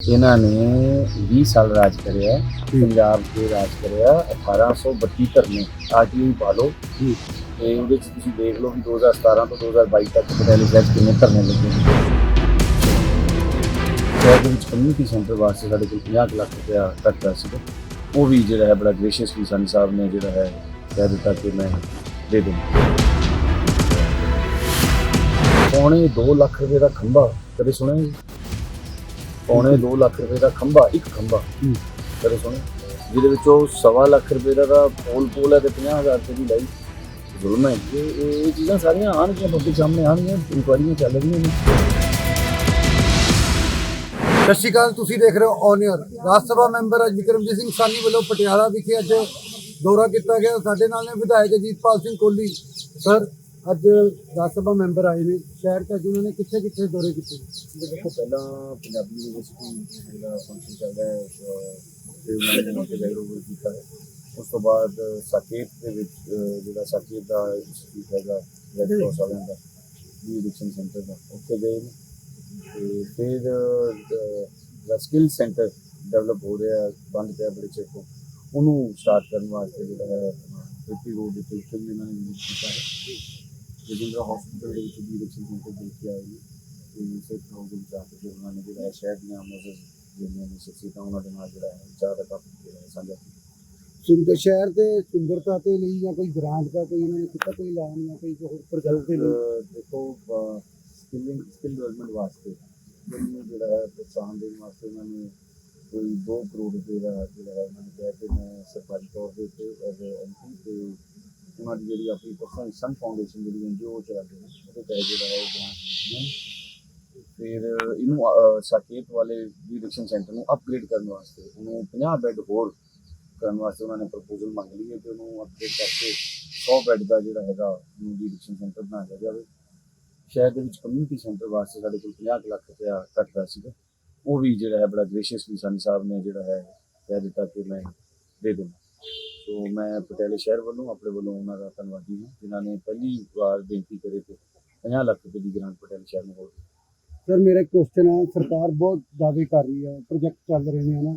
ਇਹਨਾਂ ਨੇ 20 ਸਾਲ ਰਾਜ ਕਰਿਆ ਪੰਜਾਬ ਤੇ ਰਾਜ ਕਰਿਆ 1832 ਧਰਨੇ ਆਰਟੀਆਈ ਪਾ ਲਓ ਜੀ। ਤੇ ਉਹਦੇ ਚ ਤੁਸੀਂ ਦੇਖ ਲਓ ਵੀ 2017 ਤੋਂ 2022 ਤੱਕ ਪਟਿਆਲੇ 'ਚ ਕਿੰਨੇ ਧਰਨੇ ਲੱਗੇ ਸ਼ਹਿਰ ਦੇ ਵਿੱਚ ਕਮਿਊਨਿਟੀ ਸੈਂਟਰ ਵਾਸਤੇ ਸਾਡੇ ਕੋਲ 50 ਕੁ ਲੱਖ ਰੁਪਇਆ ਖਰਚਾ ਸੀਗਾ। ਉਹ ਵੀ ਜਿਹੜਾ ਹੈ ਬੜਾ ਗ੍ਰੇਸ਼ੀਅਸਲੀ ਸਾਨੀ ਸਾਹਿਬ ਨੇ ਜਿਹੜਾ ਹੈ ਕਹਿ ਦਿੱਤਾ ਕਿ ਮੈਂ ਦੇ ਦੂੰਗਾ ਪੌਣੇ 2 ਲੱਖ ਰੁਪਏ ਦਾ ਖੰਭਾ ਕਦੇ ਸੁਣਿਆ ਜੀ? ਪੌਣੇ 2 ਲੱਖ ਰੁਪਏ ਦਾ ਖੰਭਾ ਇੱਕ ਖੰਭਾ। ਹੂੰ। ਕਦੇ ਸੁਣਿਆ ਜਿਹਦੇ ਵਿੱਚੋਂ ਸਵਾ ਲੱਖ ਰੁਪਏ ਦਾ ਤਾਂ ਪੋਲ ਪੋਲ ਹੈ ਤੇ 50000 ਰੁਪਏ ਦੀ ਲਾਈ। ਜ਼ੁਲਮ ਹੈ। ਇਹ ਇਹ ਚੀਜ਼ਾਂ ਸਾਰੀਆਂ ਆਣਗੀਆਂ ਪਬਲਿਕ ਸਾਹਮਣੇ ਆਣਗੀਆਂ ਇਨਕੁਆਰੀਆਂ ਚੱਲ ਰਹੀਆਂ ਨੇ। ਸਤਿ ਸ਼੍ਰੀ ਅਕਾਲ ਤੁਸੀਂ ਦੇਖ ਰਹੇ ਹੋ ਔਨ ਰਾਜ ਸਭਾ ਮੈਂਬਰ ਅੱਜ ਵਿਕਰਮਜੀਤ ਸਿੰਘ ਸਾਨੀ ਵੱਲੋਂ ਪਟਿਆਲਾ ਵਿਖੇ ਅੱਜ ਦੌਰਾ ਕੀਤਾ ਗਿਆ। ਸਾਡੇ ਨਾਲ ਨੇ ਵਿਧਾਇਕ ਅਜੀਤਪਾਲ ਸਿੰਘ ਕੋਹਲੀ ਸਰ ਅੱਜ ਰਾਜ ਸਭਾ ਮੈਂਬਰ ਆਏ ਨੇ ਸ਼ਹਿਰ ਚ ਅੱਜ ਉਹਨਾਂ ਨੇ ਕਿੱਥੇ ਕਿੱਥੇ ਦੌਰੇ ਕੀਤੇ? ਦੇਖੋ ਪਹਿਲਾਂ ਪੰਜਾਬੀ ਯੂਨੀਵਰਸਿਟੀ ਦਾ ਫੰਕਸ਼ਨ ਚੱਲਦਾ ਹੈ ਅਹ, ਤੇ ਉਹਨਾਂ ਨੇ ਉੱਥੇ ਵੈਗਰੋਵਲ ਕੀਤਾ ਹੈ। ਉਸ ਤੋਂ ਬਾਅਦ ਸਾਕੇਤ ਦੇ ਵਿੱਚ ਜਿਹੜਾ ਸਾਕੇਤ ਦਾ ਇੰਸਟੀਚਿਊਟ ਹੈਗਾ ਰੈਡ ਕ੍ਰਾਸ ਵਾਲਿਆਂ ਦਾ ਵੀ ਐਡਿਕਸ਼ਨ ਸੈਂਟਰ ਦਾ ਉੱਥੇ ਗਏ ਨੇ। ਤੇ ਫਿਰ ਦਾ ਸਕਿੱਲ ਸੈਂਟਰ ਡਿਵੈਲਪ ਹੋ ਰਿਹਾ ਬੰਦ ਪਿਆ ਬੜੇ ਚਿਰ ਤੋਂ ਉਹਨੂੰ ਸਟਾਰਟ ਕਰਨ ਵਾਸਤੇ ਜਿਹੜਾ ਹੈ ਪ੍ਰਿਤੀ ਰੋਡ ਦੇ ਉੱਤੇ ਇਹਨਾਂ ਨੇ ਕੀਤਾ ਹੈ। ਰਜਿੰਦਰਾ ਹਸਪੀਟਲ ਦੇ ਵਿੱਚ ਵੀ ਐਡਿਕਸ਼ਨ ਸੈਂਟਰ ਦੇਖ ਕੇ ਆਏ ਨੇ ਤੇ ਦੇ ਵਿੱਚ ਆ ਕੇ ਫਿਰ ਉਹਨਾਂ ਨੇ ਜਿਹੜਾ ਹੈ ਸ਼ਹਿਰ ਦੀਆਂ ਮਜ਼ਰ ਜਿਹੜੀਆਂ ਨੇ ਸ਼ਖਸੀਅਤਾਂ ਉਹਨਾਂ ਦੇ ਨਾਲ ਜਿਹੜਾ ਹੈ ਚਾਹ ਦਾ ਕੱਪ ਜਿਹੜਾ ਹੈ ਸਾਂਝਾ ਸੁੰਦਰ ਸ਼ਹਿਰ ਦੇ ਸੁੰਦਰਤਾ ਤੇ ਲਈ ਜਾਂ ਕੋਈ ਗ੍ਰਾਂਟ ਦਾ ਕੋਈ ਉਹਨਾਂ ਨੇ ਕੀਤਾ ਕੋਈ ਲਾਉਣ ਜਾਂ ਕੋਈ ਹੋਰ ਪ੍ਰੋਜੈਕਟ ਦੇ ਲਈ? ਦੇਖੋ ਸਕਿਲਿੰਗ ਸਕਿੱਲ ਡਿਵੈਲਪਮੈਂਟ ਵਾਸਤੇ ਉਹਨੂੰ ਜਿਹੜਾ ਹੈ ਪ੍ਰੋਤਸਾਹਨ ਦੇਣ ਵਾਸਤੇ ਉਹਨਾਂ ਨੇ ਕੋਈ 2 ਕਰੋੜ ਰੁਪਏ ਦਾ ਜਿਹੜਾ ਹੈ ਉਹਨਾਂ ਨੇ ਕਿਹਾ ਕਿ ਮੈਂ ਸਰਕਾਰੀ ਤੌਰ ਦੇ ਉੱਤੇ ਐਜ਼ ਐਮਪੀ ਤੇ ਉਹਨਾਂ ਦੀ ਜਿਹੜੀ ਆਪਣੀ ਪਰਸਨਲ ਸਨ ਫਾਊਂਡੇਸ਼ਨ ਜਿਹੜੀ ਐਨਜੀਓ ਚਲਾਉਂਦੇ ਨੇ, ਉਹਦੇ ਤਹਿਤ ਜਿਹੜਾ ਹੈ, ਉਹ ਗ੍ਰਾਂਟ ਫਿਰ ਇਹਨੂੰ ਸਾਕੇਤ ਵਾਲੇ ਰੀਡਕਸ਼ਨ ਸੈਂਟਰ ਨੂੰ ਅਪਗ੍ਰੇਡ ਕਰਨ ਵਾਸਤੇ, ਉਹਨੂੰ 50 ਬੈੱਡ ਹੋਰ ਕਰਨ ਵਾਸਤੇ ਉਹਨਾਂ ਨੇ ਪ੍ਰਪੋਜ਼ਲ ਮੰਗ ਲਈ ਹੈ ਕਿ ਉਹਨੂੰ ਅਪਗ੍ਰੇਡ ਕਰਕੇ 100 ਬੈੱਡ ਦਾ ਜਿਹੜਾ ਹੈਗਾ, ਉਹਨੂੰ ਰੀਡਕਸ਼ਨ ਸੈਂਟਰ ਬਣਾਇਆ ਜਾਵੇ। ਸ਼ਹਿਰ ਦੇ ਵਿੱਚ ਕਮਿਊਨਿਟੀ ਸੈਂਟਰ ਵਾਸਤੇ ਸਾਡੇ ਕੋਲ 50 ਕੁ ਲੱਖ ਰੁਪਇਆ ਘਟਦਾ ਸੀਗਾ। ਉਹ ਵੀ ਜਿਹੜਾ ਹੈ, ਬੜਾ ਗ੍ਰੇਸ਼ੀਅਸਲੀ ਸਾਨੀ ਸਾਹਿਬ ਨੇ ਜਿਹੜਾ ਹੈ, ਕਹਿ ਦਿੱਤਾ ਕਿ ਮੈਂ ਦੇ ਦੂੰਗਾ ਸੋ ਮੈਂ ਪਟਿਆਲੇ ਸ਼ਹਿਰ ਵੱਲੋਂ ਆਪਣੇ ਵੱਲੋਂ ਉਹਨਾਂ ਦਾ ਧੰਨਵਾਦੀ ਹਾਂ, ਜਿਨ੍ਹਾਂ ਨੇ ਪਹਿਲੀ ਵਾਰ ਬੇਨਤੀ ਕਰੇ ਕਿ 50 ਲੱਖ ਰੁਪਏ ਦੀ ਗ੍ਰਾਂਟ ਪਟਿਆਲੇ ਸ਼ਹਿਰ ਨੂੰ ਹੋ ਸਰ, ਮੇਰਾ ਕੁਐਸਚਨ ਹੈ ਸਰਕਾਰ ਬਹੁਤ ਦਾਅਵੇ ਕਰ ਰਹੀ ਹੈ ਪ੍ਰੋਜੈਕਟ ਚੱਲ ਰਹੇ ਨੇ ਨਾ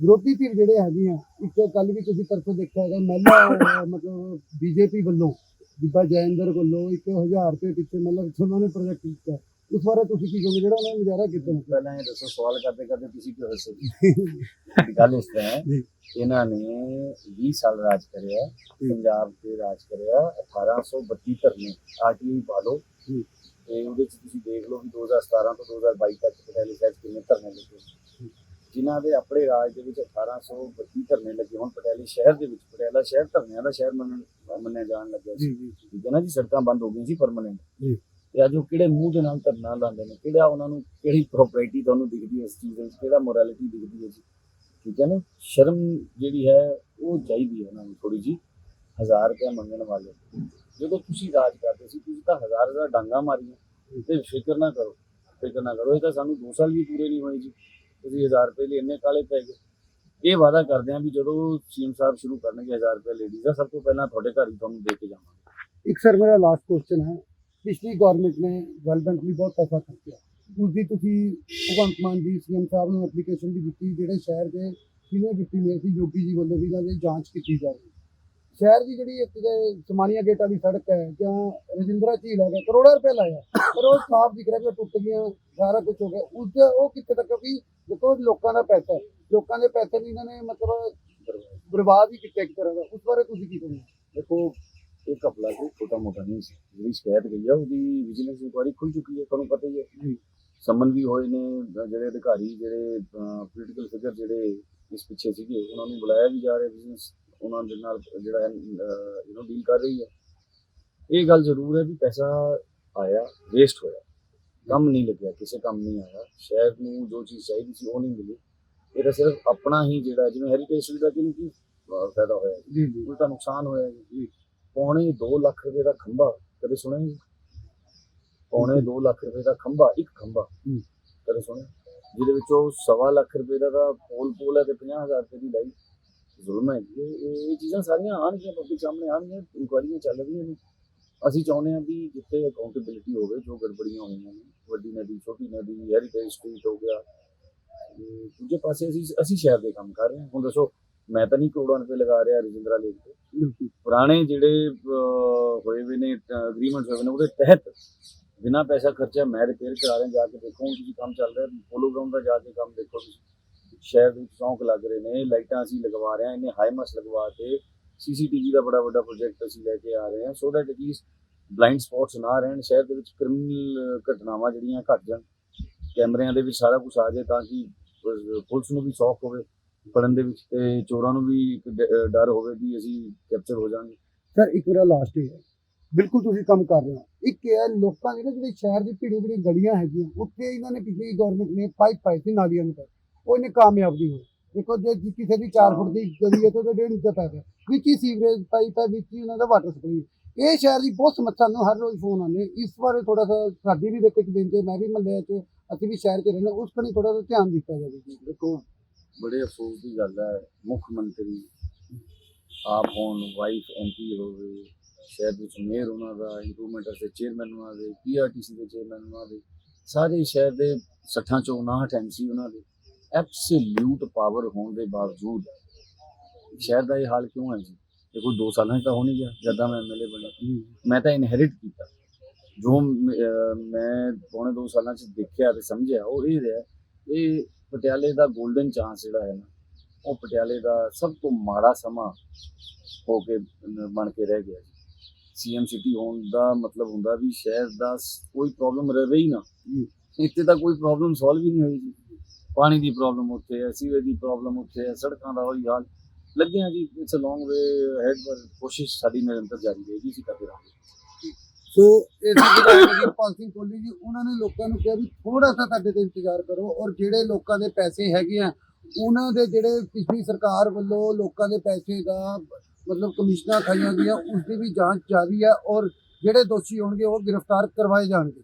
ਵਿਰੋਧੀ ਧਿਰ ਜਿਹੜੇ ਹੈਗੇ ਆ, ਇੱਕ ਕੱਲ ਵੀ ਤੁਸੀਂ ਪਰਸੋਂ ਦੇਖਿਆ ਹੈਗਾ, ਮਹਿਲਾ, ਮਤਲਬ ਬੀਜੇਪੀ ਵੱਲੋਂ, ਬੀਬਾ ਜੈਇੰਦਰ ਵੱਲੋਂ 1000 ਰੁਪਏ ਪਿੱਛੇ ਮਤਲਬ ਉਹਨਾਂ ਨੇ ਪ੍ਰੋਜੈਕਟ ਕੀਤਾ। ਉਸ ਬਾਰੇ ਤੁਸੀਂ ਕੀ ਕਹੋਗੇ? ਜਿਹੜਾ ਉਹਨਾਂ ਨੇ ਗੁਜ਼ਾਰਾ ਕੀਤਾ ਪਹਿਲਾਂ ਇਹ ਦੱਸੋ ਸਵਾਲ ਕਰਦੇ ਕਰਦੇ ਤੁਸੀਂ ਕਿਉਂ ਹੱਸੇ ਗੱਲ ਇਸ ਤਰ੍ਹਾਂ ਹੈ ਜੀ। ਇਹਨਾਂ ਨੇ 20 ਸਾਲ ਰਾਜ ਕਰਿਆ ਪੰਜਾਬ ਤੇ ਰਾਜ ਕਰਿਆ 1832 ਧਰਨੇ ਆਰਟੀਆਈ ਪਾ ਲਓ। ਜੀ। ਤੇ ਉਹਦੇ ਚ ਤੁਸੀਂ ਦੇਖ ਲਓ ਵੀ 2017 ਤੋਂ 2022 ਤੱਕ ਪਟਿਆਲੇ ਸ਼ਹਿਰ 'ਚ ਕਿੰਨੇ ਧਰਨੇ ਲੱਗੇ। ਜਿਨ੍ਹਾਂ ਦੇ ਆਪਣੇ ਰਾਜ ਦੇ ਵਿੱਚ 1832 ਧਰਨੇ ਲੱਗੇ ਹੁਣ ਪਟਿਆਲੇ ਸ਼ਹਿਰ ਦੇ ਵਿੱਚ ਪਟਿਆਲਾ ਸ਼ਹਿਰ ਧਰਨਿਆਂ ਦਾ ਸ਼ਹਿਰ ਮੰਨਣ- ਮੰਨਿਆ ਜਾਣ ਲੱਗਿਆ ਸੀ। ਜੀ ਜੀ ਠੀਕ ਹੈ ਨਾ ਜੀ? ਸੜਕਾਂ ਬੰਦ ਹੋ ਗਈਆਂ ਸੀ ਪਰਮਨੈਂਟ ਜੀ। ਤੇ ਅੱਜ ਉਹ ਕਿਹੜੇ ਮੂੰਹ ਦੇ ਨਾਲ ਧਰਨਾ ਲਾਉਂਦੇ ਨੇ, ਕਿਹੜਾ ਉਹਨਾਂ ਨੂੰ ਕਿਹੜੀ ਪ੍ਰੋਪਰਟੀ ਤੁਹਾਨੂੰ ਦਿਖਦੀ ਹੈ ਇਸ ਚੀਜ਼ ਦੇ ਵਿੱਚ, ਕਿਹੜਾ ਮੋਰੈਲਿਟੀ ਦਿਖਦੀ ਹੈ ਜੀ? ਠੀਕ ਹੈ ਨਾ? ਸ਼ਰਮ ਜਿਹੜੀ ਹੈ, ਉਹ ਚਾਹੀਦੀ ਹੈ ਉਹਨਾਂ ਨੂੰ ਥੋੜੀ ਜੀ ਹਜ਼ਾਰ ਰੁਪਏ ਮੰਗਣ ਵਾਲੇ। ਜਦੋਂ ਤੁਸੀਂ ਰਾਜ ਕਰਦੇ ਸੀ, ਤੁਸੀਂ ਤਾਂ ਹਜ਼ਾਰ ਹਜ਼ਾਰ ਡਾਂਗਾ ਮਾਰੀਆਂ। ਤੇ ਫਿਕਰ ਨਾ ਕਰੋ, ਫਿਕਰ ਨਾ ਕਰੋ। ਇਹ ਤਾਂ ਸਾਨੂੰ 2 ਸਾਲ ਵੀ ਪੂਰੇ ਨਹੀਂ ਹੋਏ ਜੀ। ਤੁਸੀਂ ਹਜ਼ਾਰ ਰੁਪਏ ਲਈ ਇੰਨੇ ਕਾਲੇ ਪੈ ਗਏ। ਇਹ ਵਾਅਦਾ ਕਰਦੇ ਆਂ ਵੀ ਜਦੋਂ ਸੀਐਮ ਸਾਹਿਬ ਸ਼ੁਰੂ ਕਰਨਗੇ 1000 ਰੁਪਏ ਲੇਡੀਜ਼ ਦਾ, ਸਭ ਤੋਂ ਪਹਿਲਾਂ ਤੁਹਾਡੇ ਘਰ ਹੀ ਤੁਹਾਨੂੰ ਦੇ ਕੇ ਜਾਵਾਂਗੇ। ਇੱਕ ਸਰ ਮੇਰਾ ਲਾਸਟ ਕੁਐਸਚਨ ਹੈ। ਪਿਛਲੀ ਗਵਰਨਮੈਂਟ ਨੇ ਡਿਵੈਲਪਮੈਂਟ ਲਈ ਬਹੁਤ ਪੈਸਾ ਖਰਚਿਆ। ਉਸ ਦੀ ਤੁਸੀਂ ਭਗਵੰਤ ਮਾਨ ਜੀ, ਸੀਐਮ ਸਾਹਿਬ ਨੂੰ ਐਪਲੀਕੇਸ਼ਨ ਵੀ ਦਿੱਤੀ, ਜਿਹੜੇ ਸ਼ਹਿਰ ਦੇ ਸੀਨੀਅਰ ਡਿਪਟੀ ਮੇਅਰ ਸੀ ਯੋਗੀ ਜੀ ਵੱਲੋਂ ਵੀ ਇਹਨਾਂ ਦੀ ਜਾਂਚ ਕੀਤੀ ਜਾ ਰਹੀ। ਸ਼ਹਿਰ ਦੀ ਜਿਹੜੀ ਇੱਕ ਸਮਾਨੀਆ ਗੇਟ ਵਾਲੀ ਸੜਕ ਹੈ, ਜਾਂ ਰਜਿੰਦਰਾ ਝੀਲ ਹੈਗਾ, ਕਰੋੜਾਂ ਰੁਪਏ ਲਾਇਆ। ਪਰ ਉਹ ਸਾਫ਼ ਦਿਖ ਰਿਹਾ ਕਿ ਟੁੱਟ ਗਈਆਂ, ਸਾਰਾ ਕੁਝ ਹੋ ਗਿਆ। ਉਸ ਦਾ ਉਹ ਕਿੱਥੇ ਤੱਕ ਕਿਉਂਕਿ ਦੇਖੋ, ਲੋਕਾਂ ਦਾ ਪੈਸਾ ਲੋਕਾਂ ਦੇ ਪੈਸੇ ਨੂੰ ਇਹਨਾਂ ਨੇ ਮਤਲਬ ਬਰਬਾਦ ਹੀ ਕੀਤਾ ਇੱਕ ਤਰ੍ਹਾਂ ਦਾ। ਉਸ ਬਾਰੇ ਤੁਸੀਂ ਕੀ ਕਹਿੰਦੇ ਹੋ? ਦੇਖੋ ਇਹ ਕਪਲਾ ਕੋਈ ਛੋਟਾ ਮੋਟਾ ਨਹੀਂ ਸੀ। ਜਿਹੜੀ ਸ਼ਿਕਾਇਤ ਗਈ ਆ ਉਹਦੀ ਵਿਜੀਲੈਂਸ ਇਨਕੁਆਰੀ ਖੁੱਲ ਚੁੱਕੀ ਹੈ ਤੁਹਾਨੂੰ ਪਤਾ ਹੀ ਹੈ। ਸਮਨ ਵੀ ਹੋਏ ਨੇ ਜਿਹੜੇ ਅਧਿਕਾਰੀ ਜਿਹੜੇ ਪੋਲੀਟੀਕਲ ਫਿਗਰ ਜਿਹੜੇ ਇਸ ਪਿੱਛੇ ਸੀਗੇ ਉਹਨਾਂ ਨੂੰ ਬੁਲਾਇਆ ਵੀ ਜਾ ਰਿਹਾ ਬਿਜ਼ਨਸ ਉਹਨਾਂ ਦੇ ਨਾਲ ਜਿਹੜਾ ਯੂ نو ਡੀਲ ਕਰ ਰਹੀ ਹੈ ਇਹ ਗੱਲ ਜ਼ਰੂਰ ਹੈ ਵੀ ਪੈਸਾ ਆਇਆ ਵੇਸਟ ਹੋਇਆ। ਕੰਮ ਨਹੀਂ ਲੱਗਿਆ ਕਿਸੇ ਕੰਮ ਨਹੀਂ ਆਇਆ। ਸ਼ਹਿਰ ਨੂੰ ਜੋ ਚੀਜ਼ ਚਾਹੀਦੀ ਸੀ ਉਹ ਨਹੀਂ ਮਿਲੀ। ਇਹ ਤਾਂ ਸਿਰਫ ਆਪਣਾ ਹੀ ਜਿਹੜਾ ਜਿਵੇਂ ਹੈਰੀਟੇਜ ਦਾ ਕਿਹਨੂੰ ਕੀ ਫਾਇਦਾ ਹੋਇਆ? ਜੀ ਜੀ। ਉਲਟਾ ਨੁਕਸਾਨ ਹੋਇਆ ਜੀ। ਪੌਣੇ 2 ਲੱਖ ਰੁਪਏ ਦਾ ਖੰਭਾ ਕਦੇ ਸੁਣਿਆ ਜੀ? ਪੌਣੇ 2 ਲੱਖ ਰੁਪਏ ਦਾ ਖੰਭਾ ਇੱਕ ਖੰਭਾ। ਕਦੇ ਸੁਣਿਆ? ਜਿਹਦੇ ਵਿੱਚੋਂ ਸਵਾ ਲੱਖ ਰੁਪਏ ਦਾ ਤਾਂ ਪੋਲ ਪੋਲ ਹੈ ਤੇ 50000 ਰੁਪਏ ਦੀ ਲਾਈ। ਜ਼ੁਲਮ ਹੈ ਜੀ। ਇਹ ਇਹ- ਚੀਜ਼ਾਂ ਸਾਰੀਆਂ ਆਣਗੀਆਂ ਪਬਲਿਕ ਸਾਹਮਣੇ ਆਣਗੀਆਂ ਇਨਕੁਆਰੀਆਂ ਚੱਲ ਰਹੀਆਂ ਨੇ। ਅਸੀਂ ਚਾਹੁੰਦੇ ਹਾਂ ਵੀ ਜਿੱਥੇ ਅਕਾਊਂਟੇਬਿਲਿਟੀ ਹੋਵੇ ਜੋ ਗੜਬੜੀਆਂ ਹੋਈਆਂ ਨੇ ਵੱਡੀ ਨਦੀ ਛੋਟੀ ਨਦੀ ਹੈਰੀਟੇਜ ਸਟਰੀਟ ਹੋ ਗਿਆ ਦੂਜੇ ਪਾਸੇ ਅਸੀਂ ਅਸੀਂ ਸ਼ਹਿਰ ਦੇ ਕੰਮ ਕਰ ਰਹੇ ਹਾਂ। ਹੁਣ ਦੱਸੋ ਮੈਂ ਤਾਂ ਨਹੀਂ ਕਰੋੜਾਂ ਰੁਪਏ ਲਗਾ ਰਿਹਾ ਰਜਿੰਦਰਾ ਲੇਕ ਤੇ। ਪੁਰਾਣੇ ਜਿਹੜੇ ਹੋਏ ਹੋਏ ਨੇ ਅਗਰੀਮੈਂਟਸ ਹੋਏ ਨੇ ਉਹਦੇ ਤਹਿਤ ਬਿਨਾਂ ਪੈਸਾ ਖਰਚਾ ਮੈਂ ਰਿਪੇਅਰ ਕਰਾ ਰਿਹਾ ਜਾ ਕੇ ਦੇਖੋ ਹੁਣ ਤੁਸੀਂ ਕੰਮ ਚੱਲ ਰਿਹਾ ਪੋਲੋ ਗਰਾਊਂਡ ਦਾ ਜਾ ਕੇ ਕੰਮ ਦੇਖੋ ਤੁਸੀਂ। ਸ਼ਹਿਰ ਵਿੱਚ ਚੌਂਕ ਲੱਗ ਰਹੇ ਨੇ ਲਾਈਟਾਂ ਅਸੀਂ ਲਗਵਾ ਰਹੇ ਹਾਂ ਇਹਨੇ ਹਾਈਮਸ ਲਗਵਾ ਕੇ ਸੀਸੀਟੀਵੀ ਦਾ ਬੜਾ ਵੱਡਾ ਪ੍ਰੋਜੈਕਟ ਅਸੀਂ ਲੈ ਕੇ ਆ ਰਹੇ ਹਾਂ so that at least blind spots ਨਾ ਰਹਿਣ। ਸ਼ਹਿਰ ਦੇ ਵਿੱਚ ਕ੍ਰਿਮੀਨਲ ਘਟਨਾਵਾਂ ਜਿਹੜੀਆਂ ਘਟ ਜਾਣ ਕੈਮਰਿਆਂ ਦੇ ਵਿੱਚ ਸਾਰਾ ਕੁਝ ਆ ਜਾਏ ਤਾਂ ਕਿ ਅਹ, ਪੁਲਿਸ ਨੂੰ ਵੀ ਸੌਖ ਹੋਵੇ। ਫੜਨ ਦੇ ਵਿੱਚ ਤੇ ਚੋਰਾਂ ਨੂੰ ਵੀ ਇੱਕ ਡ- ਅਹ, ਡਰ ਹੋਵੇ ਕਿ ਅਸੀਂ ਕੈਪਚਰ ਹੋ ਜਾਵਾਂਗੇ। ਸਰ ਇੱਕ ਮੇਰਾ ਲਾਸਟ ਹੈ। ਬਿਲਕੁਲ ਤੁਸੀਂ ਕੰਮ ਕਰ ਰਹੇ ਹੋ। ਇੱਕ ਇਹ ਹੈ ਲੋਕਾਂ ਦੀ ਨਾ ਜਿਹੜੇ ਸ਼ਹਿਰ ਦੀ ਭੀੜੀ ਭੀੜੀ ਗਲੀਆਂ ਹੈਗੀਆਂ ਉੱਥੇ ਇਹਨਾਂ ਨੇ ਪਿਛਲੀ ਗਵਰਨਮੈਂਟ ਨੇ ਪਾਈਪ ਪਾਈ ਸੀ ਨਾਲੀਆਂ ਨੂੰ ਉਹ ਇਹਨੇ ਕਾਮਯਾਬ ਨਹੀਂ ਹੋਏ। ਦੇਖੋ ਜੇ ਜੀ ਕਿਸੇ ਦੀ 4 ਫੁੱਟ ਦੀ ਗਲੀ ਹੈ ਤਾਂ ਉਹਦੇ ਡੇਢ ਇੰਚ ਦਾ ਪੈਪ ਹੈ। ਵਿੱਚ ਹੀ ਸੀਵਰੇਜ ਪਾਈਪ ਹੈ ਵਿੱਚ ਹੀ ਉਹਨਾਂ ਦਾ ਵਾਟਰ ਸਪਲਾਈ ਇਹ ਸ਼ਹਿਰ ਦੀ ਬਹੁਤ ਸਮੱਸਿਆ ਨੂੰ ਹਰ ਰੋਜ਼ ਫੋਨ ਆਉਂਦੇ ਇਸ ਬਾਰੇ ਥੋੜਾ ਸਾ ਸਾਡੀ ਵੀ ਦੇਖੋ ਇੱਕ ਬੇਨਤੀ ਹੈ, ਮੈਂ ਵੀ ਮਹੱਲੇ 'ਚ ਅਸੀਂ ਵੀ ਸ਼ਹਿਰ 'ਚ ਰਹਿੰਦੇ ਉਸ ਕਨੀ ਥੋੜਾ ਜਿਹਾ ਧਿਆਨ ਦਿੱਤਾ ਜਾਵੇ। ਜੀ ਦੇਖੋ ਬੜੇ ਅਫਸੋਸ ਦੀ ਗੱਲ ਹੈ ਮੁੱਖ ਮੰਤਰੀ ਆਪ ਹੋਣ ਵਾਈਫ ਐਮਪੀ ਹੋਵੇ ਸ਼ਹਿਰ ਵਿੱਚ ਮੇਅਰ ਉਹਨਾਂ ਦਾ ਇੰਪਰੂਵਮੈਂਟ ਦੇ ਚੇਅਰਮੈਨ ਉਹਨਾਂ ਦੇ ਪੀਆਰਟੀਸੀ ਦੇ ਚੇਅਰਮੈਨ ਉਹਨਾਂ ਦੇ ਸਾਰੇ ਸ਼ਹਿਰ ਦੇ 60 ਚੋਂ 59 ਐਮਸੀ ਉਹਨਾਂ ਦੇ ਐਬਸੋਲੂਟ ਪਾਵਰ ਹੋਣ ਦੇ ਬਾਵਜੂਦ ਸ਼ਹਿਰ ਦਾ ਇਹ ਹਾਲ ਕਿਉਂ ਹੈ ਜੀ? ਦੇਖੋ 2 ਸਾਲਾਂ 'ਚ ਤਾਂ ਹੋ ਨਹੀਂ ਗਿਆ ਜਦਾਂ ਮੈਂ ਐਮਐਲਏ ਬਣਿਆ। ਮੈਂ ਤਾਂ ਇਨਹੈਰਿਟ ਕੀਤਾ। ਜੋ ਮੈਂ ਪੌਣੇ 2 ਸਾਲਾਂ 'ਚ ਦੇਖਿਆ ਤੇ ਸਮਝਿਆ ਉਹ ਇਹ ਰਿਹਾ ਇਹ ਪਟਿਆਲੇ ਦਾ 골ਡਨ ਚਾਂਸ ਜਿਹੜਾ ਹੈ ਨਾ, ਉਹ ਪਟਿਆਲੇ ਦਾ ਸਭ ਤੋਂ ਮਾੜਾ ਸਮਾਂ ਹੋ ਕੇ ਬਣ ਕੇ ਰਹਿ ਗਿਆ ਸੀਐਮ ਸਿਟੀ ਹੋਣ ਦਾ ਮਤਲਬ ਹੁੰਦਾ ਵੀ ਸ਼ਹਿਰ ਦਾ ਕੋਈ ਪ੍ਰੋਬਲਮ ਰਹੇ ਹੀ ਨਾ। ਇੱਥੇ ਤਾਂ ਕੋਈ ਪ੍ਰੋਬਲਮ ਸੋਲਵ ਹੀ ਨਹੀਂ ਹੋਈ ਜੀ। ਪਾਣੀ ਦੀ ਪ੍ਰੋਬਲਮ ਉੱਥੇ ਹੈ ਸੀਵੇਜ ਦੀ ਪ੍ਰੋਬਲਮ ਉੱਥੇ ਹੈ, ਸੜਕਾਂ ਦਾ ਉਹੀ ਹਾਲ। ਲੱਗੇ ਹਾਂ ਜੀ it's a long way head ਪਰ ਕੋਸ਼ਿਸ਼ ਸਾਡੀ ਨਿਰੰਤਰ ਜਾਰੀ ਰਹੇਗੀ, ਅਸੀਂ ਕਰਦੇ ਰਹਾਂਗੇ। ਸੋ ਇਸ ਜਿਹੜਾ ਪਾਲ ਸਿੰਘ ਕੋਹਲੀ ਜੀ, ਉਹਨਾਂ ਨੇ ਲੋਕਾਂ ਨੂੰ ਕਿਹਾ ਵੀ ਥੋੜਾ ਸਾ ਤੁਹਾਡੇ ਤੇ ਇੰਤਜ਼ਾਰ ਕਰੋ ਔਰ ਜਿਹੜੇ ਲੋਕਾਂ ਦੇ ਪੈਸੇ ਹੈਗੇ ਆ, ਉਹਨਾਂ ਦੇ ਜਿਹੜੇ ਪਿਛਲੀ ਸਰਕਾਰ ਵੱਲੋਂ ਲੋਕਾਂ ਦੇ ਪੈਸੇ ਦਾ ਮਤਲਬ ਕਮਿਸ਼ਨਾਂ ਖਾਈਆਂ ਗਈਆਂ ਉਸ ਦੀ ਵੀ ਜਾਂਚ ਜਾਰੀ ਹੈ ਔਰ ਜਿਹੜੇ ਦੋਸ਼ੀ ਹੋਣਗੇ ਉਹ ਗ੍ਰਿਫਤਾਰ ਕਰਵਾਏ ਜਾਣਗੇ।